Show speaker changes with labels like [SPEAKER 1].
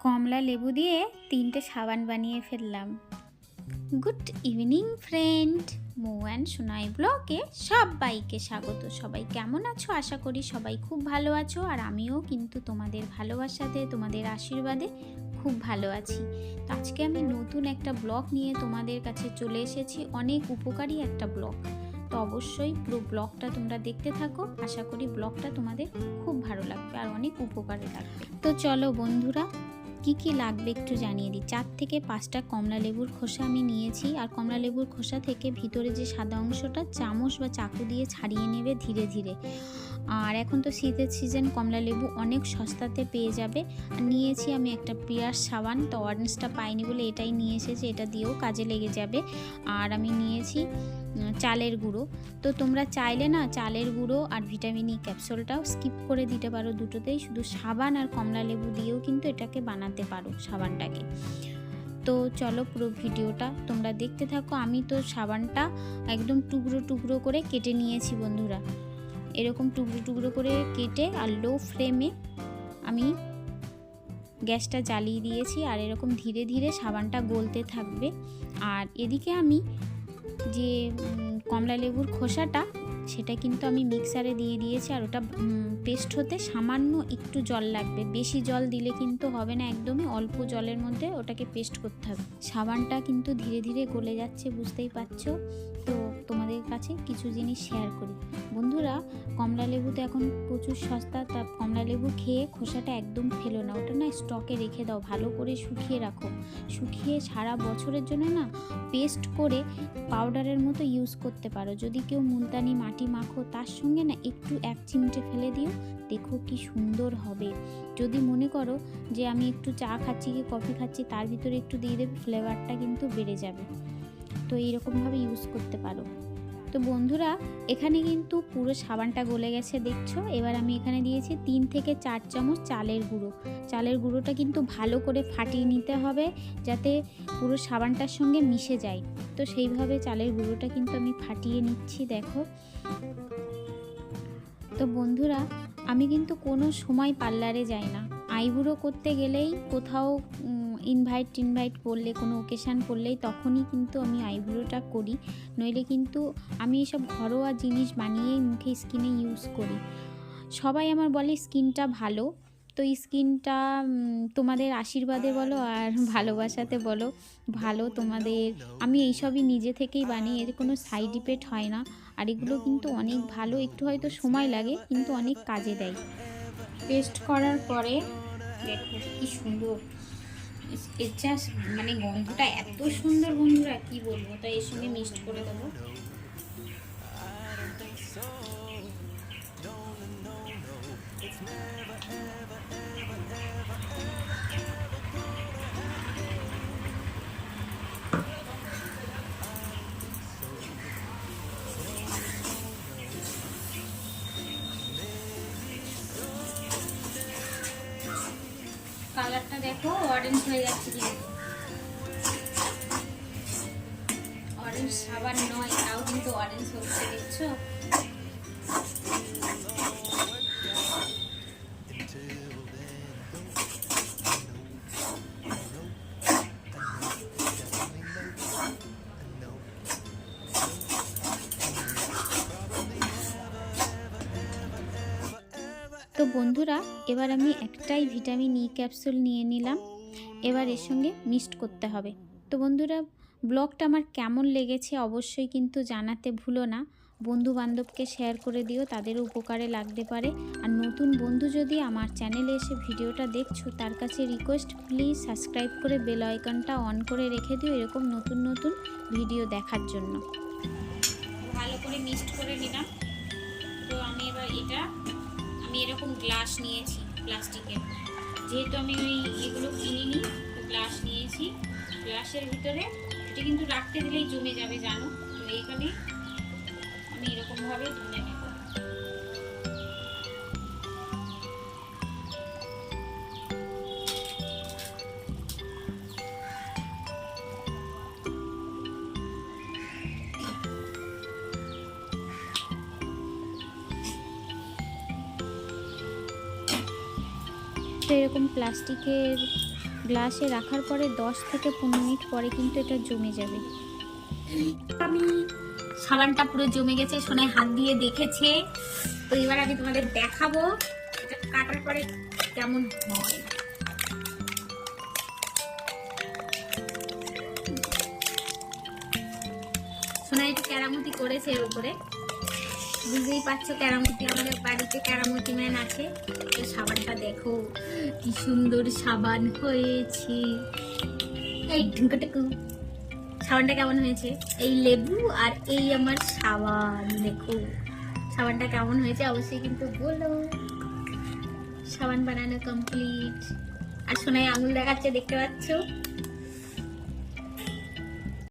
[SPEAKER 1] কমলা লেবু দিয়ে তিনটে সাবান বানিয়ে ফেললাম। Good evening, friend. Mou and Sonai ব্লকে সবাইকে স্বাগত। সবাই কেমন আছো? আশা করি সবাই খুব ভালো আছো আর আমিও কিন্তু তোমাদের ভালোবাসাতে, তোমাদের আশীর্বাদে খুব ভালো আছি। তো আজকে আমি নতুন একটা ব্লগ নিয়ে তোমাদের কাছে চলে এসেছি। অনেক উপকারী একটা ব্লগ। তো অবশ্যই পুরো ব্লগটা তোমরা দেখতে থাকো। আশা করি ব্লগটা তোমাদের খুব ভালো লাগবে আর অনেক উপকারে লাগবে। তো চলো বন্ধুরা কি কি লাগবে একটু জানিয়ে দিই। চার থেকে পাঁচটা কমলা লেবুর খোসা আমি নিয়েছি আর কমলা লেবুর খোসা থেকে ভিতরে যে সাদা অংশটা চামচ বা চাকু দিয়ে ছাড়িয়ে নেবে ধীরে ধীরে। আর এখন তো শীতের সিজন কমলা লেবু অনেক সস্তাতে পেয়ে যাবে। আর নিয়েছি আমি একটা পিয়ার সাবান, তো অরেঞ্জটা পাইনি বলে এটাই নিয়ে এসেছি, এটা দিয়েও কাজে লেগে যাবে। আর আমি নিয়েছি চালের গুঁড়ো। তো তোমরা চাইলে না চালের গুঁড়ো আর ভিটামিন ই ক্যাপসুলটাও স্কিপ করে দিতে পারো দুটোতেই। শুধু সাবান আর কমলা লেবু দিয়েও কিন্তু এটাকে বানাতে পারো সাবানটাকে। তো চলো পুরো ভিডিওটা তোমরা দেখতে থাকো। আমি তো সাবানটা একদম টুকরো টুকরো করে কেটে নিয়েছি বন্ধুরা। এরকম টুকরো টুকরো করে কেটে আর লো ফ্লেমে আমি গ্যাসটা জ্বালিয়ে দিয়েছি। আর এরকম ধীরে ধীরে সাবানটা গলতে থাকবে। আর এদিকে আমি যে কমলা লেবুর খোসাটা সেটা কিন্তু আমি মিক্সারে দিয়ে দিয়েছি আর ওটা পেস্ট হতে সামান্য একটু জল লাগবে। বেশি জল দিলে কিন্তু হবে না একদমই, অল্প জলের মধ্যে ওটাকে পেস্ট করতে হবে। সাবানটা কিন্তু ধীরে ধীরে গলে যাচ্ছে, বুঝতেই পারছ? তো তোমাদের কাছে কিছু জিনিস শেয়ার করি। বন্ধুরা, কমলা লেবু তো এখন প্রচুর সস্তা, তা কমলা লেবু খেয়ে খোসাটা একদম ফেলো না। ওটা না স্টকে রেখে দাও, ভালো করে শুকিয়ে রাখো। শুকিয়ে সারা বছরের জন্য না পেস্ট করে পাউডারের মতো ইউজ করতে পারো। যদি কেউ মুলতানি মাটি মাখো, তার সঙ্গে না একটু এক চিমটে ফেলে দিও, দেখো কি সুন্দর হবে। যদি মনে করো যে আমি একটু চা খাচ্ছি কি কফি খাচ্ছি, তার ভিতরে একটু দিয়ে দেবে ফ্লেভারটা কিন্তু বেড়ে যাবে। তো এইরকমভাবে ইউজ করতে পারো। তো বন্ধুরা, এখানে কিন্তু পুরো সাবানটা গলে গেছে, দেখছ? এবার আমি এখানে দিয়েছি তিন থেকে চার চামচ চালের গুঁড়ো। চালের গুঁড়োটা কিন্তু ভালো করে ফাটিয়ে নিতে হবে যাতে পুরো সাবানটার সঙ্গে মিশে যায়। তো সেইভাবে চালের গুঁড়োটা কিন্তু আমি ফাটিয়ে নিচ্ছি, দেখো। তো বন্ধুরা, আমি কিন্তু কোনো সময় পার্লারে যাই না। আইবুড়ো করতে গেলেই কোথাও ইনভাইট টিনভাইট করলে, কোনো ওকেশান করলেই তখনই কিন্তু আমি আইব্রোটা করি। নইলে কিন্তু আমি এসব ঘরোয়া জিনিস বানিয়েই মুখে স্কিনে ইউজ করি। সবাই আমার বলে স্কিনটা ভালো। তো স্কিনটা তোমাদের আশীর্বাদে বলো আর ভালোবাসাতে বলো, ভালো তোমাদের। আমি এইসবই নিজে থেকেই বানিয়ে, এর কোনো সাইড ইফেক্ট হয় না। আর এগুলো কিন্তু অনেক ভালো, একটু হয়তো সময় লাগে, কিন্তু অনেক কাজে দেয়। পেস্ট করার পরে, দেখো কি সুন্দর। জাস্ট মানে গন্ধটা এত সুন্দর বন্ধুরা কি বলব? তাই এর সঙ্গে মিক্সড করে দেবো। কালারটা দেখো অরেঞ্জ হয়ে যাচ্ছে কিন্তু অরেঞ্জ সাবান নয় তাও কিন্তু অরেঞ্জ হচ্ছে দেখছ? তো বন্ধুরা, এবার আমি একটাই ভিটামিন ই ক্যাপসুল নিয়ে নিলাম। এবার এর সঙ্গে মিক্সড করতে হবে। তো বন্ধুরা, ব্লগটা আমার কেমন লেগেছে অবশ্যই কিন্তু জানাতে ভুলো না। বন্ধু বান্ধবকে শেয়ার করে দিও, তাদেরও উপকারে লাগতে পারে। আর নতুন বন্ধু যদি আমার চ্যানেলে এসে ভিডিওটা দেখছ, তার কাছে রিকোয়েস্ট প্লিজ সাবস্ক্রাইব করে বেল আইকনটা অন করে রেখে দিও এরকম নতুন নতুন ভিডিও দেখার জন্য। ভালো করে মিক্সড করে নিলাম। তো আমি এবার এটা আমি এরকম গ্লাস নিয়েছি প্লাস্টিকের যেহেতু আমি ওই এগুলো কিনিনি, তো গ্লাস নিয়েছি। গ্লাসের ভিতরে এটা কিন্তু রাখতে দিলেই জমে যাবে, জানো? তো এইখানে আমি এরকমভাবে ধুয়ে নেব এরকম প্লাস্টিকের গ্লাসে রাখার পরে দশ থেকে পনেরো মিনিট পরে কিন্তু এটা জমে যাবে।
[SPEAKER 2] আমি সাবানটা পুরো জমে গেছে, সোনায় হাত দিয়ে দেখেছে। তো এবার আমি তোমাদের দেখাবো কাটার পরে কেমন হয়। সোনা একটু কেরামতি করেছে এর উপরে। বুঝতেই পারছ কেরামতি, আমাদের বাড়িতে কেরামতি ম্যান আছে। সাবানটা দেখো। কি সুন্দর সাবান হয়েছে। এই ঢুকটুকু, সাবানটা কেমন হয়েছে? এই লেবু আর এই আমার সাবান, দেখো। সাবানটা কেমন হয়েছে অবশ্যই কিন্তু বলো। সাবান বানানো কমপ্লিট আর সোনায় আঙুল দেখাচ্ছে, দেখতে পাচ্ছ?